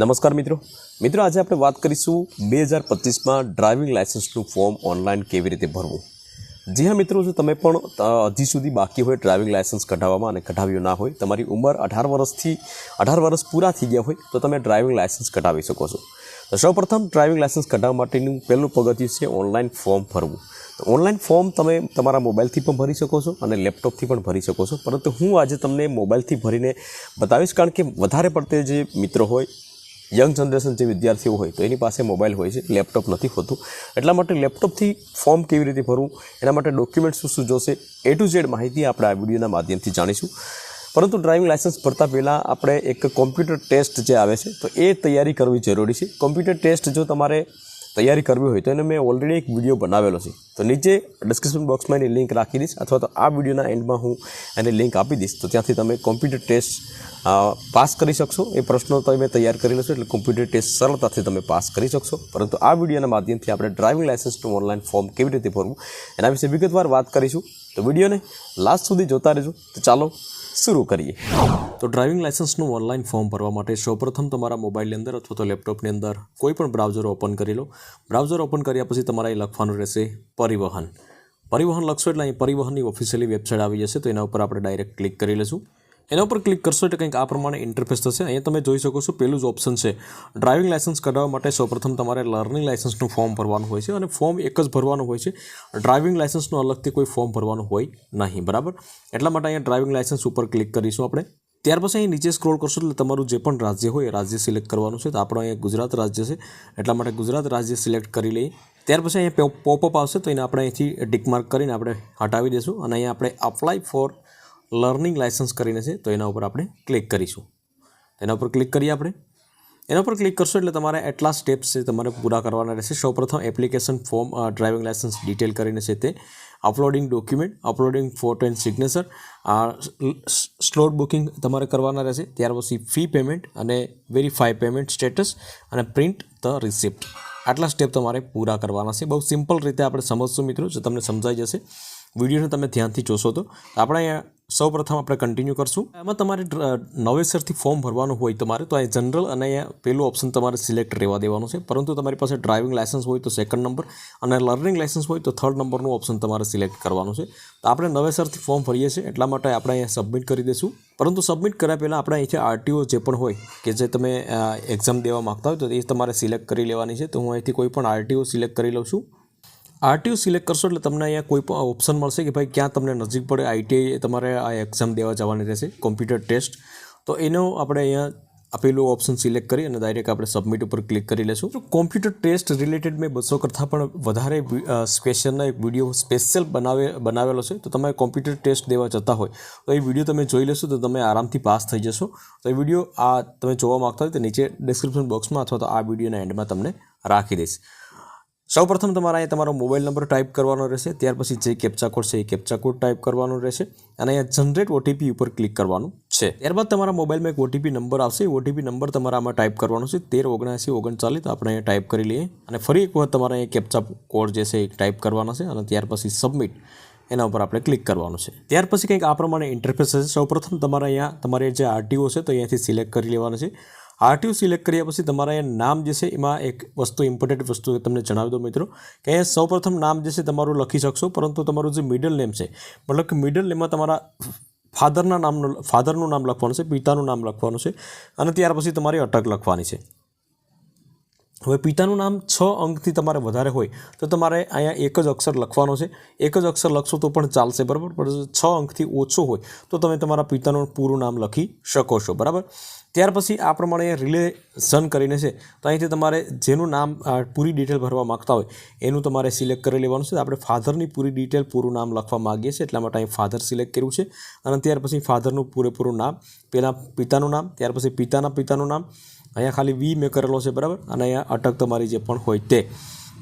નમસ્કાર મિત્રો. મિત્રો, આજે આપણે વાત કરીશું બે હજાર પચીસમાં ડ્રાઇવિંગ લાઇસન્સનું ફોર્મ ઓનલાઈન કેવી રીતે ભરવું? જી હા મિત્રો, જો તમે પણ હજી સુધી બાકી હોય ડ્રાઇવિંગ લાઇસન્સ કઢાવવામાં અને કઢાવ્યું ના હોય, તમારી ઉંમર અઢાર વર્ષથી, અઢાર વર્ષ પૂરા થઈ ગયા હોય, તો તમે ડ્રાઇવિંગ લાઇસન્સ કઢાવી શકો છો. તો સૌપ્રથમ ડ્રાઇવિંગ લાઇસન્સ કઢાવવા માટેનું પહેલું પગથિયું છે ઓનલાઈન ફોર્મ ભરવું. તો ઓનલાઈન ફોર્મ તમે તમારા મોબાઈલથી પણ ભરી શકો છો અને લેપટોપથી પણ ભરી શકો છો. પરંતુ હું આજે તમને મોબાઈલથી ભરીને બતાવીશ, કારણ કે વધારે પડતે જે મિત્રો હોય યંગ જનરેશન જે વિદ્યાર્થીઓ હોય, તો એની પાસે મોબાઈલ હોય છે, લેપટોપ નથી હોતું. એટલા માટે લેપટોપથી ફોર્મ કેવી રીતે ભરવું, એના માટે ડોક્યુમેન્ટ શું શું જોશે એ ટુ ઝેડ માહિતી આપણે આ વિડીયોના માધ્યમથી જાણીશું. પરંતુ ડ્રાઇવિંગ લાઇસન્સ ભરતા પહેલાં આપણે એક કોમ્પ્યુટર ટેસ્ટ જે આવે છે, તો એ તૈયારી કરવી જરૂરી છે. કોમ્પ્યુટર ટેસ્ટ જો તમારે તૈયારી કરવી હોય તો એને મેં ઓલરેડી એક વીડિયો બનાવેલો છે. તો નીચે ડિસ્ક્રિપ્શન બોક્સમાં એની લિંક રાખી દઈશ અથવા તો આ વિડીયોના એન્ડમાં હું એને લિંક આપી દઈશ. તો ત્યાંથી તમે કોમ્પ્યુટર ટેસ્ટ પાસ કરી શકશો. એ પ્રશ્નો તમે તૈયાર કરી લેશો એટલે કોમ્પ્યુટર ટેસ્ટ સરળતાથી તમે પાસ કરી શકશો. પરંતુ આ વિડીયોના માધ્યમથી આપણે ડ્રાઇવિંગ લાઇસન્સનું ઓનલાઈન ફોર્મ કેવી રીતે ભરવું એના વિશે વિગતવાર વાત કરીશું. તો વિડીયોને લાસ્ટ સુધી જોતા રહેજો. તો ચાલો શરૂ કરીએ. તો ડ્રાઇવિંગ લાઇસન્સનું ઓનલાઈન ફોર્મ ભરવા માટે સૌપ્રથમ તમારા મોબાઈલની અંદર અથવા તો લેપટોપની અંદર કોઈ પણ બ્રાઉઝર ઓપન કરી લો. બ્રાઉઝર ઓપન કર્યા પછી તમારે લખવાનું રહેશે પરિવહન. પરિવહન લખશો એટલે અહીં પરિવહનની ઓફિશિયલી વેબસાઇટ આવી જશે, તો એના ઉપર આપણે ડાયરેક્ટ ક્લિક કરી લઈશું. એના ઉપર ક્લિક કરશો એટલે કંઈક આ પ્રમાણે ઇન્ટરફેસ થશે. અહીંયા તમે જોઈ શકો છો પેલું જ ઓપ્શન છે. ડ્રાઇવિંગ લાઇસન્સ કઢાવવા માટે સૌપ્રથમ તમારે લર્નિંગ લાઇસન્સનું ફોર્મ ભરવાનું હોય છે અને ફોર્મ એક જ ભરવાનું હોય છે. ડ્રાઇવિંગ લાઇસન્સનું અલગથી કોઈ ફોર્મ ભરવાનું હોય નહીં, બરાબર? એટલા માટે અહીંયા ડ્રાઇવિંગ લાઇસન્સ ઉપર ક્લિક કરીશું આપણે. ત્યાર પછી અહીં નીચે સ્ક્રોલ કરશો એટલે તમારું જે પણ રાજ્ય હોય એ રાજ્ય સિલેક્ટ કરવાનું છે. તો આપણું અહીંયા ગુજરાત રાજ્ય છે. એટલા માટે ગુજરાત રાજ્ય સિલેક્ટ કરી લઈએ. ત્યાર પછી અહીંયા પોપઅપ આવશે તો એને આપણે અહીંથી ટિકમાર્ક કરીને આપણે હટાવી દઈશું અને અહીંયા આપણે અપ્લાય ફોર લર્નિંગ લાઇસન્સ કરીને છે, તો એના ઉપર આપણે ક્લિક કરીશું. એના ઉપર ક્લિક કરીએ આપણે. એના પર ક્લિક કરશો એટલે તમારે એટલા સ્ટેપ્સ છે તમારે પૂરા કરવાના રહેશે. સૌપ્રથમ application form driving licence detail કરીને છે તે. Uploading document, uploading photo and signature. Slot booking તમારે કરવાના રહેશે. ત્યાર પછી ફી પેમેન્ટ અને વેરીફાઈ પેમેન્ટ સ્ટેટસ અને પ્રિન્ટ ધ રિસિપ્ટ. આટલા સ્ટેપ તમારે પૂરા કરવાના છે. બહુ સિમ્પલ રીતે આપણે સમજશું મિત્રો, જો તમને સમજાઈ જશે. વિડીયોને તમે ધ્યાનથી જોશો તો. આપણે અહીંયા સૌ પ્રથમ આપણે કન્ટિન્યુ કરશું. એમાં તમારે નવેસરથી ફોર્મ ભરવાનું હોય તમારે તો અહીં જનરલ અને પેલું ઓપ્શન તમારે સિલેક્ટ રહેવા દેવાનું છે. પરંતુ તમારી પાસે ડ્રાઇવિંગ લાઇસન્સ હોય તો સેકન્ડ નંબર અને લર્નિંગ લાઇસન્સ હોય તો થર્ડ નંબરનું ઓપ્શન તમારે સિલેક્ટ કરવાનું છે. તો આપણે નવેસરથી ફોર્મ ભરીએ છીએ, એટલા માટે આપણે અહીંયા સબમિટ કરી દઈશું. પરંતુ સબમિટ કર્યા પહેલાં આપણે અહીંથી આરટીઓ જે પણ હોય, કે જે તમે એક્ઝામ દેવા માગતા હોય તો એ તમારે સિલેક્ટ કરી લેવાની છે. તો હું અહીંથી કોઈ પણ આરટીઓ સિલેક્ટ કરી લઉં છું. આરટીઓ સિલેક્ટ કરશો એટલે તમને અહીંયા કોઈ પણ ઓપ્શન મળશે કે ભાઈ ક્યાં તમને નજીક પડે આઈટીઆઈ તમારે આ એક્ઝામ દેવા જવાની રહેશે કોમ્પ્યુટર ટેસ્ટ તો એનો આપણે અહીંયા આપેલું ઓપ્શન સિલેક્ટ કરી અને ડાયરેક્ટ આપણે સબમિટ ઉપર ક્લિક કરી લેશું. કોમ્પ્યુટર ટેસ્ટ રિલેટેડ મેં બસો કરતાં પણ વધારે સ્પેશિયલના એક વીડિયો સ્પેશિયલ બનાવે, બનાવેલો છે. તો તમે કોમ્પ્યુટર ટેસ્ટ દેવા જતા હોય, તો એ વીડિયો તમે જોઈ લેશો તો તમે આરામથી પાસ થઈ જશો. તો એ વીડિયો આ તમે જોવા માગતા હોય તો નીચે ડિસ્ક્રિપ્શન બોક્સમાં અથવા તો આ વિડીયોના એન્ડમાં તમને રાખી દઈશ. સૌપ્રથમ તમારે અહીંયા તમારો મોબાઈલ નંબર ટાઈપ કરવાનો રહેશે, ત્યાર પછી જે કેપ્ચા કોડ છે એ કેપ્ચા કોડ ટાઈપ કરવાનો રહેશે અને અહીંયા જનરેટ ઓટીપી ઉપર ક્લિક કરવાનું છે. ત્યારબાદ તમારા મોબાઈલમાં એક ઓટીપી નંબર આવશે ઓટીપી નંબર તમારે આમાં ટાઈપ કરવાનો છે, તેર, ઓગણસી, ઓગણચાલીસ આપણે અહીંયા ટાઈપ કરી લઈએ. અને ફરી એક વખત તમારે અહીંયા કેપ્ચા કોડ જે છે એ ટાઈપ કરવાનો છે અને ત્યાર પછી સબમિટ એના ઉપર આપણે ક્લિક કરવાનું છે. ત્યાર પછી કંઈક આ પ્રમાણે ઇન્ટરફેસ હશે. સૌપ્રથમ તમારે અહીંયા તમારે જે આરટીઓ છે તો અહીંયાથી સિલેક્ટ કરી લેવાનું છે. આરટીઓ સિલેક્ટ કર્યા પછી તમારા અહીંયા નામ જે છે, એમાં એક વસ્તુ ઇમ્પોર્ટન્ટ વસ્તુ તમને જણાવી દો મિત્રો, કે અહીંયા સૌપ્રથમ નામ જે છે તમારું લખી શકશો, પરંતુ તમારું જે મિડલ નેમ છે, મતલબ કે મિડલ નેમમાં તમારા ફાધરના નામનું ફાધરનું નામ લખવાનું છે, પિતાનું નામ લખવાનું છે, અને ત્યાર પછી તમારી અટક લખવાની છે. હવે પિતાનું નામ છ અંકથી તમારે વધારે હોય તો તમારે અહીંયા એક જ અક્ષર લખવાનો છે. એક જ અક્ષર લખશો તો પણ ચાલશે, બરાબર? પણ છ અંકથી ઓછો હોય તો તમે તમારા પિતાનું પૂરું નામ લખી શકો છો, બરાબર? ત્યાર પછી આ પ્રમાણે રિલેશન કરીને છે. તો અહીંથી તમારે જેનું નામ પૂરી ડિટેલ ભરવા માગતા હોય, એનું તમારે સિલેક્ટ કરી લેવાનું છે. આપણે ફાધરની પૂરી ડિટેલ પૂરું નામ લખવા માગીએ છીએ, એટલા માટે અહીં ફાધર સિલેક્ટ કર્યું છે. અને ત્યાર પછી ફાધરનું પૂરેપૂરું નામ, પહેલાં પિતાનું નામ, ત્યાર પછી પિતાના પિતાનું નામ અહીંયા ખાલી વી મેં કરેલો છે, બરાબર? અને અહીંયા અટક તમારી જે પણ હોય તે.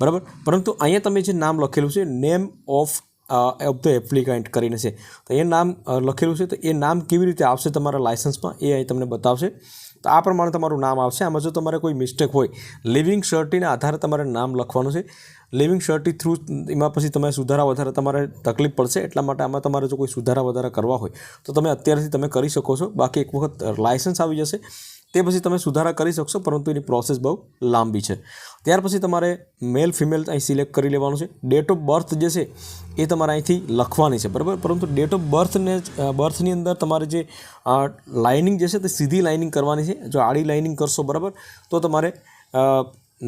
બરાબર? પરંતુ અહીંયા તમે જે નામ લખેલું છે name of of the applicant કરીને છે. તો એ નામ લખેલું છે, તો એ નામ કેવી રીતે આવશે તમારા લાઇસન્સમાં એ અહીં તમને બતાવશે. તો આ પ્રમાણે તમારું નામ આવશે. આમાં જો તમારે કોઈ મિસ્ટેક હોય લિવિંગ શર્ટીના આધારે તમારે નામ લખવાનું છે. લિવિંગ શર્ટી થ્રુ એમાં પછી તમે સુધારા વધારા, તમારે તકલીફ પડશે, એટલા માટે આમાં તમારે જો કોઈ સુધારા વધારા કરવા હોય, તો તમે અત્યારથી તમે કરી શકો છો. બાકી એક વખત લાઇસન્સ આવી જશે. તે પછી તમે સુધારા કરી શકશો, પરંતુ એની પ્રોસેસ બહુ લાંબી છે. ત્યાર પછી તમારે મેલ ફિમેલ અહીં સિલેક્ટ કરી લેવાનું છે. ડેટ ઓફ બર્થ જે છે, એ તમારે અહીંથી લખવાની છે, બરાબર? પરંતુ ડેટ ઓફ બર્થને બર્થની અંદર તમારે જે લાઇનિંગ જે છે તે સીધી લાઇનિંગ કરવાની છે. જો આડી લાઇનિંગ કરશો, બરાબર, તો તમારે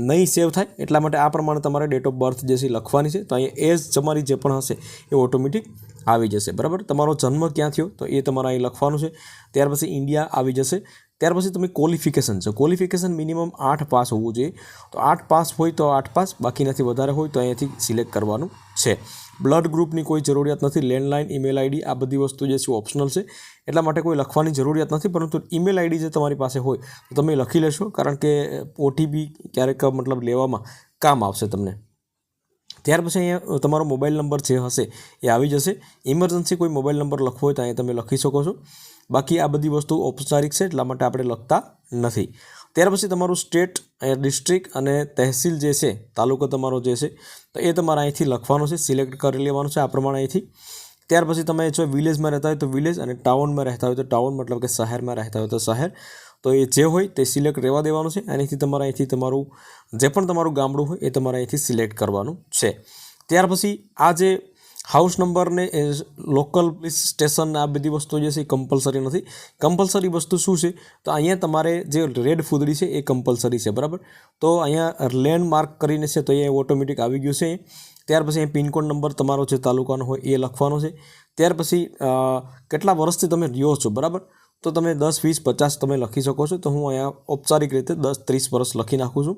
નહીં સેવ થાય. એટલા માટે આ પ્રમાણે તમારે ડેટ ઓફ બર્થ જે છે લખવાની છે. તો અહીંયા એજ તમારી જે પણ હશે, એ ઓટોમેટિક આવી જશે, બરાબર? તમારો જન્મ ક્યાં થયો, તો એ તમારે અહીં લખવાનું છે. ત્યાર પછી ઇન્ડિયા આવી જશે. ત્યાર પછી તમે ક્વોલિફિકેશન છે. ક્વોલિફિકેશન મિનિમમ આઠ પાસ હોવું જોઈએ. તો આઠ પાસ હોય તો આઠ પાસ બાકીનાથી વધારે હોય તો અહીંયાથી સિલેક્ટ કરવાનું છે. બ્લડ ગ્રુપની કોઈ જરૂરિયાત નથી. લેન્ડલાઇન ઈમેલ આઈડી આ બધી વસ્તુ જે છે ઓપ્શનલ છે. એટલા માટે કોઈ લખવાની જરૂરિયાત નથી, પરંતુ ઈમેલ આઈડી જે તમારી પાસે હોય, તો તમે લખી લેશો, કારણ કે ઓટીપી ક્યારેક મતલબ લેવામાં કામ આવશે તમને. ત્યાર પછી અહીંયા તમારો મોબાઈલ નંબર જે હશે એ આવી જશે. ઇમરજન્સી કોઈ મોબાઈલ નંબર લખવો હોય તો અહીંયા તમે લખી શકો છો. બાકી આ બધી વસ્તુ ઔપચારિક છે, એટલા માટે આપણે લખતા નથી. ત્યાર પછી તમારું સ્ટેટ ડિસ્ટ્રિક્ટ અને તહેસીલ જે છે, તાલુકો તમારો જે છે, તો એ તમારે અહીંથી લખવાનું છે, સિલેક્ટ કરી લેવાનું છે, આ પ્રમાણે અહીંથી. ત્યાર પછી તમે જો વિલેજમાં રહેતા હોય તો વિલેજ અને ટાઉનમાં રહેતા હોય તો ટાઉન, મતલબ કે શહેરમાં રહેતા હોય તો શહેર. તો એ જે હોય તે સિલેક્ટ રહેવા દેવાનું છે, એનાથી તમારે અહીંથી તમારું જે પણ તમારું ગામડું હોય એ તમારે અહીંથી સિલેક્ટ કરવાનું છે. ત્યાર પછી આ જે હાઉસ નંબરને લોકલ પોલીસ સ્ટેશન આ બધી વસ્તુ જે છે એ કમ્પલસરી નથી. કમ્પલસરી વસ્તુ શું છે? તો અહીંયા તમારે જે રેડ ફૂદડી છે એ કમ્પલસરી છે, બરાબર? તો અહીંયા લેન્ડ માર્ક કરીને છે તો એ ઓટોમેટિક આવી ગયું છે. ત્યાર પછી અહીં પિનકોડ નંબર તમારો જે તાલુકાનો હોય એ લખવાનો છે. ત્યાર પછી કેટલા વર્ષથી તમે રહ્યો છો, બરાબર? તો તમે દસ, વીસ, પચાસ તમે લખી શકો છો. તો હું અહીંયા ઔપચારિક રીતે દસ, ત્રીસ વર્ષ લખી નાખું છું.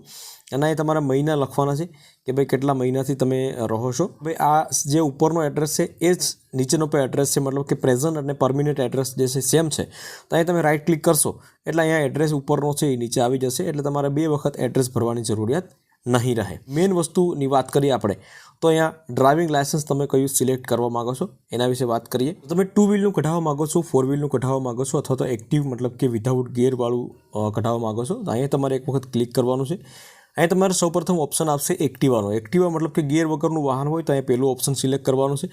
અને એ તમારા મહિના લખવાના છે કે ભાઈ કેટલા મહિનાથી તમે રહો છો. ભાઈ આ જે ઉપરનો એડ્રેસ છે એ જ નીચેનો પણ એડ્રેસ છે. મતલબ કે પ્રેઝન્ટ અને પરમિનન્ટ એડ્રેસ જે છે સેમ છે. તો અહીં તમે રાઈટ ક્લિક કરશો એટલે અહીંયા એડ્રેસ ઉપરનો છે એ નીચે આવી જશે. એટલે તમારે બે વખત એડ્રેસ ભરવાની જરૂરિયાત નહીં રહે. મેઇન વસ્તુની વાત કરીએ આપણે, તો અહીંયા ડ્રાઇવિંગ લાયસન્સ તમે કયું સિલેક્ટ કરવા માગો છો? એના વિશે વાત કરીએ. તમે ટુ વ્હીલનું કઢાવવા માગો છો ફોર વ્હીલનું કઢાવવા માગો છો, અથવા તો એક્ટિવ મતલબ કે વિધાઉટ ગિયરવાળું કઢાવવા માગો છો? તો અહીંયા તમારે એક વખત ક્લિક કરવાનું છે. અહીંયા તમારે સૌપ્રથમ ઓપ્શન આપશે એક્ટિવાનો એક્ટિવા મતલબ કે ગિયર વગરનું વાહન હોય, તો અહીંયા પહેલું ઓપ્શન સિલેક્ટ કરવાનું છે.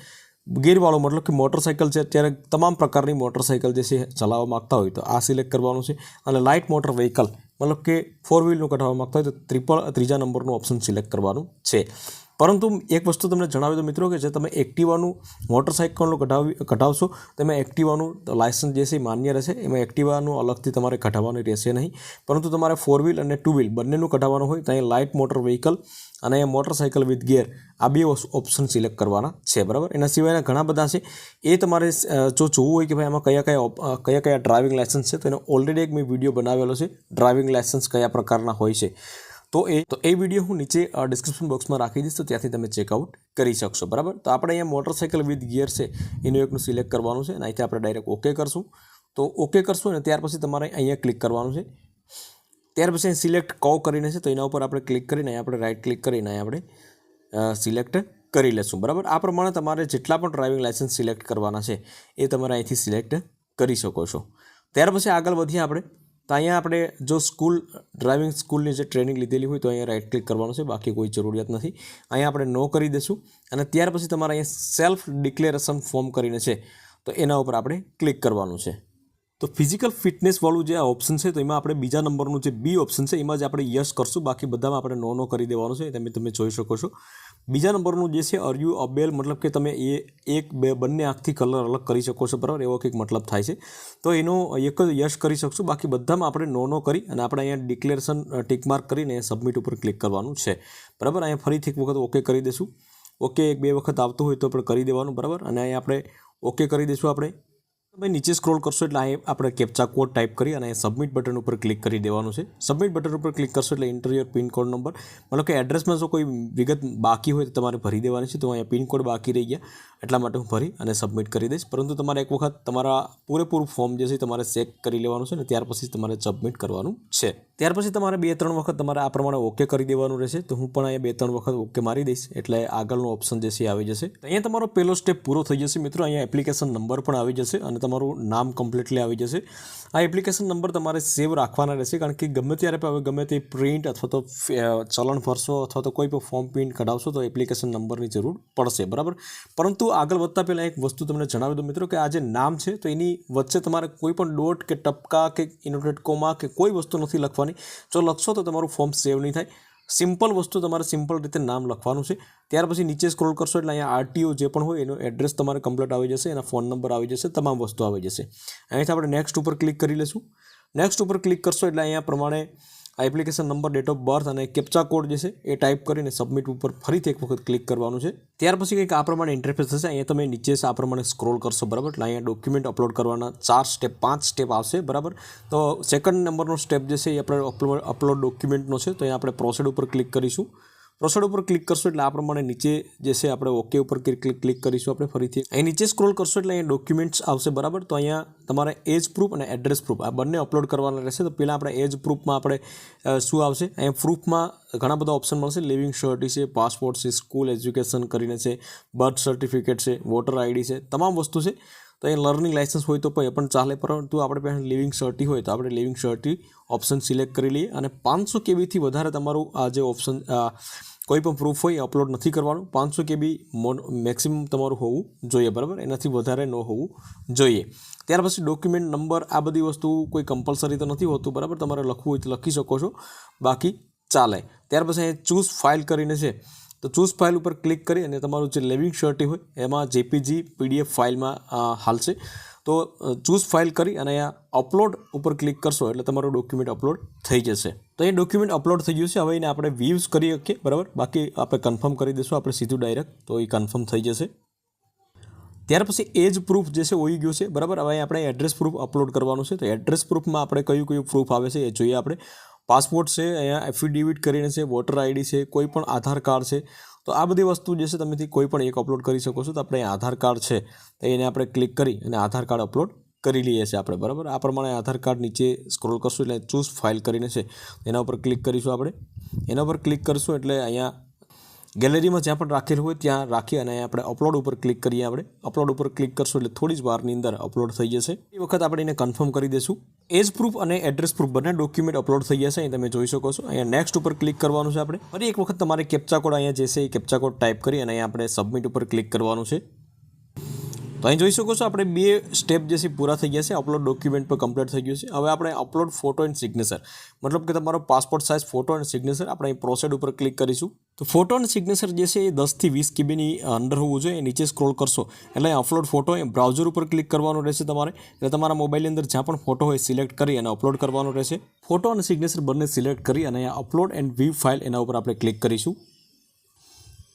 ગિયરવાળો મતલબ કે મોટરસાઇકલ છે, અત્યારે તમામ પ્રકારની મોટરસાઇકલ જે છે, ચલાવવા માગતા હોય તો આ સિલેક્ટ કરવાનું છે. અને લાઇટ મોટર વ્હીકલ મતલબ કે ફોર વ્હીલનું કઢાવવા માગતા હોય તો ત્રિપલ ત્રીજા નંબરનું ઓપ્શન સિલેક્ટ કરવાનું છે. પરંતુ એક વસ્તુ તમને જણાવી દો મિત્રો કે જે તમે એક્ટિવાનું મોટરસાઇકલનું કઢાવી, કઢાવશો, તો એમાં એક્ટિવાનું લાયસન્સ જે છે એ માન્ય રહેશે. એમાં એક્ટિવાનું અલગથી તમારે કઢાવવાનું રહેશે નહીં. પરંતુ તમારે ફોર વ્હીલ અને ટુ વ્હીલ બંનેનું કઢાવવાનું હોય, તો અહીંયા લાઇટ મોટર વ્હીકલ અને મોટરસાઇકલ વિથ ગિયર આ બે ઓપ્શન સિલેક્ટ કરવાના છે, બરાબર? એના સિવાયના ઘણા બધા છે. એ તમારે જો જોવું હોય કે ભાઈ આમાં કયા કયા કયા કયા ડ્રાઇવિંગ લાયસન્સ છે, તો એનો ઓલરેડી એક મેં વીડિયો બનાવેલો છે. ડ્રાઇવિંગ લાયસન્સ કયા પ્રકારના હોય છે. તો એ તો એ વીડિયો હું નીચે ડિસ્ક્રિપ્શન બોક્સમાં રાખી દઈશ, તો ત્યાંથી તમે ચેકઆઉટ કરી શકશો, બરાબર? તો આપણે અહીંયા મોટરસાઇકલ વિથ ગિયર છે, એનું એકનું સિલેક્ટ કરવાનું છે, અને અહીંથી આપણે ડાયરેક્ટ ઓકે કરશું. તો ઓકે કરશું અને ત્યાર પછી તમારે અહીંયા ક્લિક કરવાનું છે. ત્યાર પછી સિલેક્ટ કવ કરીને છે, તો એના ઉપર આપણે ક્લિક કરીને આપણે રાઇટ ક્લિક કરીને આપણે સિલેક્ટ કરી લેશું, બરાબર? આ પ્રમાણે તમારે જેટલા પણ ડ્રાઇવિંગ લાઇસન્સ સિલેક્ટ કરવાના છે, એ તમારે અહીંથી સિલેક્ટ કરી શકો છો. ત્યાર પછી આગળ વધીએ આપણે. તો અહીંયા આપણે જો સ્કૂલ, ડ્રાઇવિંગ સ્કૂલની જે ટ્રેનિંગ લીધેલી હોય તો અહીંયા રાઈટ ક્લિક કરવાનું છે, બાકી કોઈ જરૂરિયાત નથી. અહીંયા આપણે નો કરી દઈશું અને ત્યાર પછી તમારે અહીંયા સેલ્ફ ડિક્લેરેશન ફોર્મ કરીને છે, તો એના ઉપર આપણે ક્લિક કરવાનું છે. તો ફિઝિકલ ફિટનેસવાળું જે આ ઓપ્શન છે, તો એમાં આપણે બીજા નંબરનું જે બી ઓપ્શન છે, એમાં જ આપણે યસ કરશું. બાકી બધામાં આપણે નો નો કરી દેવાનું છે, તમે તમે જોઈ શકો છો. બીજા નંબરનું જે છે અર અબેલ મતલબ કે તમે એ એક, બે બંને આંખથી કલર અલગ કરી શકો છો, બરાબર? એવો કંઈક મતલબ થાય છે. તો એનો એક જ યશ કરી શકશું. બાકી બધામાં આપણે નો નો કરી અને આપણે અહીંયા ડિક્લેરેશન ટિક માર્ક કરીને સબમિટ ઉપર ક્લિક કરવાનું છે. બરાબર? અહીંયા ફરીથી એક વખત ઓકે કરી દઈશું ઓકે એક, બે વખત આવતું હોય તો પણ કરી દેવાનું, બરાબર? અને અહીંયા આપણે ઓકે કરી દઈશું આપણે. તમે નીચે સ્ક્રોલ કરશો એટલે અહીં આપણે કેપ્ચા કોડ ટાઈપ કરી અને સબમિટ બટન ઉપર ક્લિક કરી દેવાનું છે. સબમિટ બટન ઉપર ક્લિક કરશો એટલે ઇન્ટરવ્યુઅર પિનકોડ નંબર મતલબ કે એડ્રેસમાં જો કોઈ વિગત બાકી હોય તો તમારે ભરી દેવાની છે. તો અહીંયા પિનકોડ બાકી રહી ગયા. એટલા માટે હું ભરી અને સબમિટ કરી દઈશ. પરંતુ તમારે એક વખત તમારા પૂરેપૂરું ફોર્મ જે છે તમારે ચેક કરી લેવાનું છે ને ત્યાર પછી તમારે સબમિટ કરવાનું છે. ત્યાર પછી તમારે બે, ત્રણ વખત તમારે આ પ્રમાણે ઓકે કરી દેવાનું રહેશે. તો હું પણ અહીંયા બે, ત્રણ વખત ઓકે મારી દઈશ. એટલે આગળનો ઓપ્શન જે છે આવી જશે. અહીંયા તમારો પહેલો સ્ટેપ પૂરો થઈ જશે મિત્રો. અહીંયા એપ્લિકેશન નંબર પણ આવી જશે અને તમારું નામ કમ્પ્લીટલી આવી જશે. આ એપ્લિકેશન નંબર તમારે સેવ રાખવાના રહેશે. કારણ કે ગમે ત્યારે હવે ગમે તે પ્રિન્ટ અથવા તો ચલણ ભરશો અથવા તો કોઈ પણ ફોર્મ પ્રિન્ટ કઢાવશો તો એપ્લિકેશન નંબરની જરૂર પડશે. બરાબર? પરંતુ આગળ વધતા પહેલાં એક વસ્તુ તમને જણાવી દઉં મિત્રો કે આ જે નામ છે તો એની વચ્ચે તમારે કોઈ પણ ડોટ કે ટપકા કે ઇનોટેડ કોમા કે કોઈ વસ્તુ નથી લખવાની. જો લખશો તો તમારું ફોર્મ સેવ નહીં થાય. સિમ્પલ વસ્તુ તમારે સિમ્પલ રીતે નામ લખવાનું છે. ત્યાર પછી નીચે સ્ક્રોલ કરશો એટલે અહીંયા આરટીઓ જે પણ હોય એનો એડ્રેસ તમારે કમ્પ્લીટ આવી જશે, એના ફોન નંબર આવી જશે, તમામ વસ્તુ આવી જશે. અહીંથી આપણે નેક્સ્ટ ઉપર ક્લિક કરી લઈશું નેક્સ્ટ ઉપર ક્લિક કરશો એટલે અહીંયા પ્રમાણે આ application number date of birth અને કેપ્ચા કોડ જે છે, એ ટાઈપ કરીને સબમિટ ઉપર ફરીથી એક વખત ક્લિક કરવાનું છે. ત્યાર પછી કંઈક આ પ્રમાણે ઇન્ટરફેસ થશે, અહીંયા તમે નીચે આ પ્રમાણે સ્ક્રોલ કરશો, બરાબર? એટલે અહીંયા ડોક્યુમેન્ટ અપલોડ કરવાના ચાર સ્ટેપ પાંચ સ્ટેપ આવશે, બરાબર? તો સેકન્ડ નંબરનો સ્ટેપ જે છે, એ આપણે અપલોડ ડોક્યુમેન્ટનો છે, તો અહીંયા આપણે પ્રોસેડ ઉપર ક્લિક કરીશું. પ્રોસેડ ઉપર ક્લિક કરશો એટલે આ પ્રમાણે નીચે જે છે આપણે ઓકે ઉપર ક્લિક કરીશું આપણે ફરીથી. અહીં નીચે સ્ક્રોલ કરશો એટલે અહીંયા ડોક્યુમેન્ટ્સ આવશે, બરાબર? તો અહીંયા તમારે એજ પ્રૂફ અને એડ્રેસ પ્રૂફ આ બંને અપલોડ કરવાના રહેશે. તો પહેલાં આપણે એજ પ્રૂફમાં આપણે શું આવશે? અહીંયા પ્રૂફમાં ઘણા બધા ઓપ્શન મળશે. લિવિંગ શર્ટી છે પાસપોર્ટ છે સ્કૂલ એજ્યુકેશન કરીને છે બર્થ સર્ટિફિકેટ છે વોટર આઈડી છે, તમામ વસ્તુ છે. તો એ લર્નિંગ લાઇસન્સ હોય તો પણ ચાલે, પરંતુ આપણે પાસે લિવિંગ સર્ટી હોય તો આપણે લિવિંગ સર્ટી ઓપ્શન સિલેક્ટ કરી લઈએ અને પાંચસો કેબીથી વધારે તમારું આ જે ઓપ્શન કોઈ પણ પ્રૂફ હોય અપલોડ નથી કરવાનું. પાંચસો કેબી મેક્સિમમ તમારું હોવું જોઈએ, બરાબર? એનાથી વધારે ન હોવું જોઈએ. ત્યાર પછી ડોક્યુમેન્ટ નંબર આ બધી વસ્તુ કોઈ કમ્પલસરી તો નથી હોતું, બરાબર? તમારે લખવું હોય તો લખી શકો છો. બાકી ચાલે. ત્યાર પછી ચૂઝ ફાઇલ કરીને છે. તો ચૂઝ ફાઇલ ઉપર ક્લિક કરી અને તમારું જે લિવિંગ શ્યોરિટી હોય, એમાં જેપીજી પીડીએફ ફાઇલમાં હાલશે. તો ચૂઝ ફાઇલ કરી અને અહીંયા અપલોડ ઉપર ક્લિક કરશો એટલે તમારું ડોક્યુમેન્ટ અપલોડ થઈ જશે. તો એ ડોક્યુમેન્ટ અપલોડ થઈ ગયું છે. હવે એને આપણે વ્યૂઝ કરી શકીએ, બરાબર? બાકી આપણે કન્ફર્મ કરી દઈશું, આપણે સીધું ડાયરેક્ટ તો એ કન્ફર્મ થઈ જશે. ત્યાર પછી એજ પ્રૂફ જે છે હોઈ ગયું છે, બરાબર? હવે આપણે એડ્રેસ પ્રૂફ અપલોડ કરવાનું છે. તો એડ્રેસ પ્રૂફમાં આપણે કયું કયું પ્રૂફ આવે છે, એ જોઈએ આપણે. પાસપોર્ટ છે, અહીંયા એફિડેવિટ કરીને છે વોટર આઈડી છે, કોઈ પણ આધાર કાર્ડ છે. તો આ બધી વસ્તુ જે છે તમેથી કોઈ પણ એક અપલોડ કરી શકો છો. તો આપણે આધાર કાર્ડ છે. એને આપણે ક્લિક કરી અને આધાર કાર્ડ અપલોડ કરી લઈએ છીએ આપણે, બરાબર? આ પ્રમાણે આધાર કાર્ડ નીચે સ્ક્રોલ કરશું એટલે ચૂઝ ફાઇલ કરીને છે. એના ઉપર ક્લિક કરીશું આપણે. એના ઉપર ક્લિક કરશું એટલે અહીંયા ગેલેરીમાં જ્યાં પણ રાખેલું હોય ત્યાં રાખી અને આપણે અપલોડ ઉપર ક્લિક કરીએ આપણે. અપલોડ ઉપર ક્લિક કરશું એટલે થોડી જ વારની અંદર અપલોડ થઈ જશે. એ વખત આપણે એને કન્ફર્મ કરી દઈશું. એજ પ્રૂફ અને એડ્રેસ પ્રૂફ બંને ડોક્યુમેન્ટ અપલોડ થઈ જશે, અહીં તમે જોઈ શકો છો. અહીંયા નેક્સ્ટ ઉપર ક્લિક કરવાનું છે આપણે. ફરી એક વખત તમારે કેપ્ચા કોડ અહીંયા જે છે એ કેપ્ચા કોડ ટાઈપ કરી અને અહીંયા આપણે સબમિટ ઉપર ક્લિક કરવાનું છે. તો અહીં જોઈ શકો છો આપણે બે સ્ટેપ જે છે પૂરા થઈ ગયા છે. અપલોડ ડોક્યુમેન્ટ પર કમ્પ્લીટ થઈ ગયું છે. હવે આપણે અપલોડ ફોટો એન્ડ સિગ્નેચર મતલબ કે તમારો passport size photo and signature આપણે અહીં પ્રોસેડ ઉપર ક્લિક કરીશું. તો ફોટો અને સિગ્નેચર જે છે એ દસથી વીસ કેબીની અંદર હોવું જોઈએ. નીચે સ્ક્રોલ કરશો. એટલે અપલોડ ફોટો એ બ્રાઉઝર ઉપર ક્લિક કરવાનો રહેશે તમારે. એટલે તમારા મોબાઈલની અંદર જ્યાં પણ ફોટો હોય સિલેક્ટ કરી અને અપલોડ કરવાનો રહેશે. ફોટો અને સિગ્નેચર બંને સિલેક્ટ કરી અને અપલોડ એન્ડ વ્યૂ ફાઇલ એના ઉપર આપણે ક્લિક કરીશું.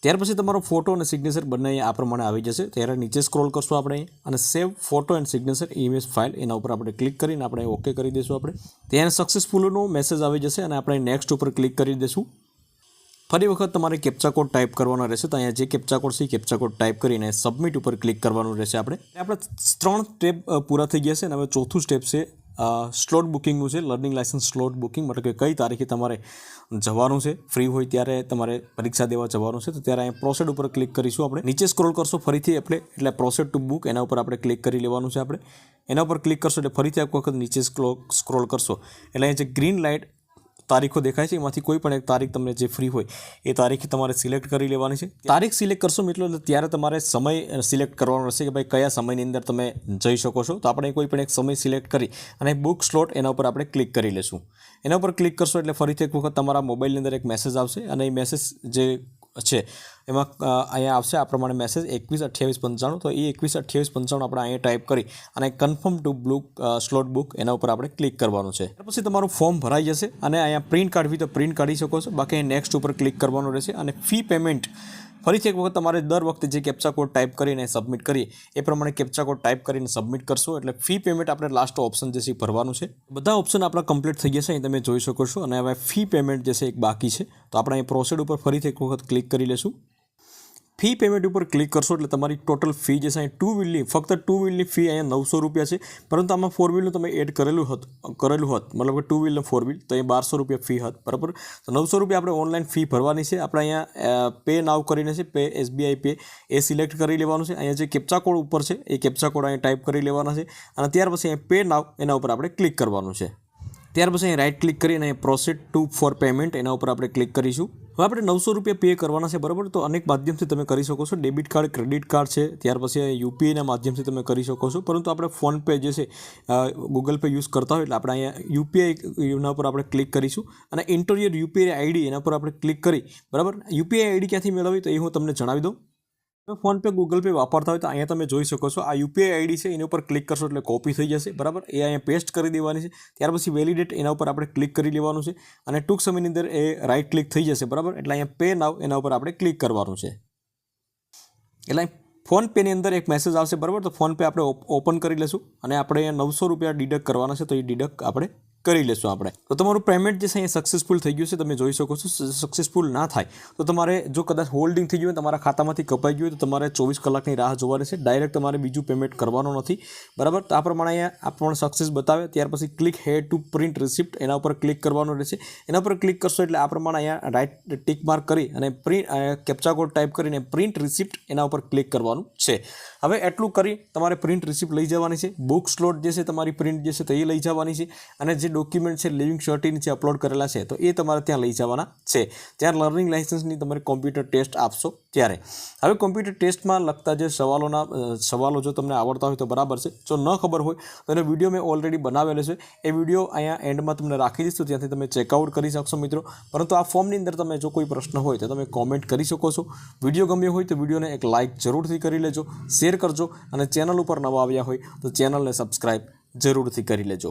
ત્યાર પછી તમારો ફોટો અને સિગ્નેચર બંને આ પ્રમાણે આવી જશે. ત્યારે નીચે સ્ક્રોલ કરશું આપણે અને save photo and signature image file એના ઉપર આપણે ક્લિક કરીને આપણે ઓકે કરી દઈશું આપણે. ત્યાં સક્સેસફુલનો મેસેજ આવી જશે અને આપણે નેક્સ્ટ ઉપર ક્લિક કરી દઈશું. ફરી વખત તમારે કેપ્ચા કોડ ટાઈપ કરવાનો રહેશે. તો અહીંયા જે કેપ્ચા કોડ છે કેપ્ચા કોડ ટાઈપ કરીને સબમિટ ઉપર ક્લિક કરવાનું રહેશે આપણે. આપણે ત્રણ સ્ટેપ પૂરા થઈ ગયા છે અને હવે ચોથું સ્ટેપ છે સ્લોટ બુકિંગનું છે લર્નિંગ લાઇસન્સ સ્લોટ બુકિંગ મતલબ કે કઈ તારીખે તમારે જવાનું છે ફ્રી હોય ત્યારે તમારે પરીક્ષા દેવા જવાનું છે, તો ત્યારે અહીંયા પ્રોસેડ ઉપર ક્લિક કરીશું આપણે. નીચે સ્ક્રોલ કરશો ફરીથી આપણે, એટલે પ્રોસેડ ટુ બુક એના ઉપર આપણે ક્લિક કરી લેવાનું છે આપણે. એના ઉપર ક્લિક કરશો એટલે ફરીથી એક વખત નીચે સ્ક્રો સ્ક્રોલ કરશો. એટલે અહીં જે ગ્રીન લાઇટ તારીખો દેખાય છે, એમાંથી કોઈ પણ એક તારીખ તમને જે ફ્રી હોય, એ તારીખ તમારે સિલેક્ટ કરી લેવાની છે. તારીખ સિલેક્ટ કરશો મિત્રો ત્યારે તમારે સમય સિલેક્ટ કરવાનો રહેશે કે ભાઈ કયા સમયની અંદર તમે જઈ શકો છો. તો આપણે કોઈ પણ એક સમય સિલેક્ટ કરી અને બુક સ્લોટ એના ઉપર આપણે ક્લિક કરી લેશું. એના ઉપર ક્લિક કરશો એટલે ફરીથી એક વખત તમારા મોબાઈલની અંદર એક મેસેજ આવશે અને એ મેસેજ જે છે. એમાં અહીંયા આવશે. આ પ્રમાણે મેસેજ એકવીસ અઠ્યાવીસ પંચાણું. તો એ એકવીસ અઠ્યાવીસ પંચાણું આપણે અહીંયા ટાઈપ કરી અને confirm to blue slot book એના ઉપર આપણે ક્લિક કરવાનું છે. પછી તમારું ફોર્મ ભરાઈ જશે અને અહીંયા પ્રિન્ટ કાઢવી તો પ્રિન્ટ કાઢી શકો છો. બાકી નેક્સ્ટ ઉપર ક્લિક કરવાનું રહેશે અને ફી પેમેન્ટ ફરીથી એક વખત તમારે દર વખતે જે કેપ્ચા કોડ ટાઈપ કરીને સબમિટ કરીએ, એ પ્રમાણે કેપ્ચા કોડ ટાઈપ કરીને સબમિટ કરશો. એટલે ફી પેમેન્ટ આપણે લાસ્ટ ઓપ્શન જે છે ભરવાનું છે. બધા ઓપ્શન આપણા કમ્પ્લીટ થઈ જશે, અહીં તમે જોઈ શકો છો. અને હવે ફી પેમેન્ટ જે છે એક બાકી છે. તો આપણે અહીં પ્રોસેડ ઉપર ફરીથી એક વખત ક્લિક કરી લેશું. ફી પેમેન્ટ ઉપર ક્લિક કરશો એટલે તમારી ટોટલ ફી જે છે અહીં ટુ વ્હીલની ફક્ત ટુ વ્હીલની ફી અહીંયા નવસો રૂપિયા છે. પરંતુ આમાં ફોર વ્હીલનું તમે એડ કરેલું હતું, કરેલું હોત, મતલબ કે ટુ વ્હીલ ફોર વ્હીલ તો અહીંયા બારસો રૂપિયા ફી હતી, બરાબર? તો નવસો રૂપિયા આપણે ઓનલાઈન ફી ભરવાની છે. આપણે અહીંયા પે નાવ કરીને છે પે એસબીઆઈ પે એ સિલેક્ટ કરી લેવાનું છે. અહીંયા જે કેપ્ચા કોડ ઉપર છે, એ કેપ્ચા કોડ અહીંયા ટાઈપ કરી લેવાના છે. અને ત્યાર પછી અહીંયા પે નાવ એના ઉપર આપણે ક્લિક કરવાનું છે. ત્યાર પછી અહીં રાઇટ ક્લિક કરીને પ્રોસેડ ટુ ફોર પેમેન્ટ એના ઉપર આપણે ક્લિક કરીશું. હવે આપણે નવસો રૂપિયા પે કરવાના છે, બરાબર? તો અનેક માધ્યમથી તમે કરી શકો છો. ડેબિટ કાર્ડ, ક્રેડિટ કાર્ડ છે, ત્યાર પછી યુપીઆઈના માધ્યમથી તમે કરી શકો છો. પરંતુ આપણે ફોનપે જે છે ગૂગલ પે યુઝ કરતા હોય એટલે આપણે અહીંયા યુપીઆઈ એના ઉપર આપણે ક્લિક કરીશું. અને ઇન્ટરિયર યુપીઆઈ આઈડી એના પર આપણે ક્લિક કરી, બરાબર? યુપીઆઈ આઈડી ક્યાંથી મેળવવી તો એ હું તમને જણાવી દઉં. તમે ફોનપે ગૂગલ પે વાપરતા હોય તો અહીંયા તમે જોઈ શકો છો. આ યુપીઆઈ આઈડી છે, એની ઉપર ક્લિક કરશો એટલે કોપી થઈ જશે. બરાબર? એ અહીંયા પેસ્ટ કરી દેવાની છે. ત્યાર પછી વેલિડેટ એના ઉપર આપણે ક્લિક કરી લેવાનું છે અને ટૂંક સમયની અંદર એ રાઈટ ક્લિક થઈ જશે. બરાબર? એટલે અહીંયા પે નાવ એના ઉપર આપણે ક્લિક કરવાનું છે. એટલે ફોનપેની અંદર એક મેસેજ આવશે. બરાબર? તો ફોનપે આપણે ઓપન કરી લઈશું અને આપણે અહીંયા નવસો રૂપિયા ડિડક્ટ કરવાના છે. તો એ ડિડક્ટ આપણે કરી લેશું આપણે. તો તમારું પેમેન્ટ જે છે અહીંયા સક્સેસફુલ થઈ ગયું છે, તમે જોઈ શકો છો સક્સેસફુલ ના થાય. તો તમારે જો કદાચ હોલ્ડિંગ થઈ ગયું તમારા ખાતામાંથી કપાઈ ગયું હોય, તો તમારે ચોવીસ કલાકની રાહ જોવા રહેશે. ડાયરેક્ટ તમારે બીજું પેમેન્ટ કરવાનું નથી. બરાબર? તો આ પ્રમાણે અહીંયા આપણને સક્સેસ બતાવે. ત્યાર પછી click here to print receipt એના ઉપર ક્લિક કરવાનું રહેશે. એના ઉપર ક્લિક કરશો એટલે આ પ્રમાણે અહીંયા રાઇટ ટિક માર્ક કરી અને પ્રિન્ટ કેપ્ચા કોડ ટાઈપ કરીને પ્રિન્ટ રિસિપ્ટ એના ઉપર ક્લિક કરવાનું છે. હવે એટલું કરી તમારે પ્રિન્ટ રિસિપ્ટ લઈ જવાની છે. બુક સ્લોટ જે છે તમારી પ્રિન્ટ જે છે તે એ લઈ જવાની છે અને જે ડોક્યુમેન્ટ છે લિવિંગ શર્ટી જે અપલોડ કરેલા છે તો એ તમારે ત્યાં લઈ જવાના છે. ત્યાં લર્નિંગ લાઇસન્સની તમારે કોમ્પ્યુટર ટેસ્ટ આપશો ત્યારે. હવે કોમ્પ્યુટર ટેસ્ટમાં લગતા જે સવાલોના સવાલો જો તમને આવડતા હોય તો બરાબર છે. જો ન ખબર હોય તો એનો વીડિયો મેં ઓલરેડી બનાવેલો છે. એ વીડિયો અહીંયા એન્ડમાં તમને રાખી દઈશ ત્યાંથી તમે ચેકઆઉટ કરી શકશો મિત્રો. પરંતુ આ ફોર્મની અંદર તમે જો કોઈ પ્રશ્ન હોય તો તમે કોમેન્ટ કરી શકો છો. વીડિયો ગમ્યો હોય તો વિડીયોને એક લાઇક જરૂરથી કરી લેજો. શેર કરજો અને ચેનલ ઉપર નવા આવ્યા હોય તો ચેનલને સબસ્ક્રાઈબ જરૂરથી કરી લેજો.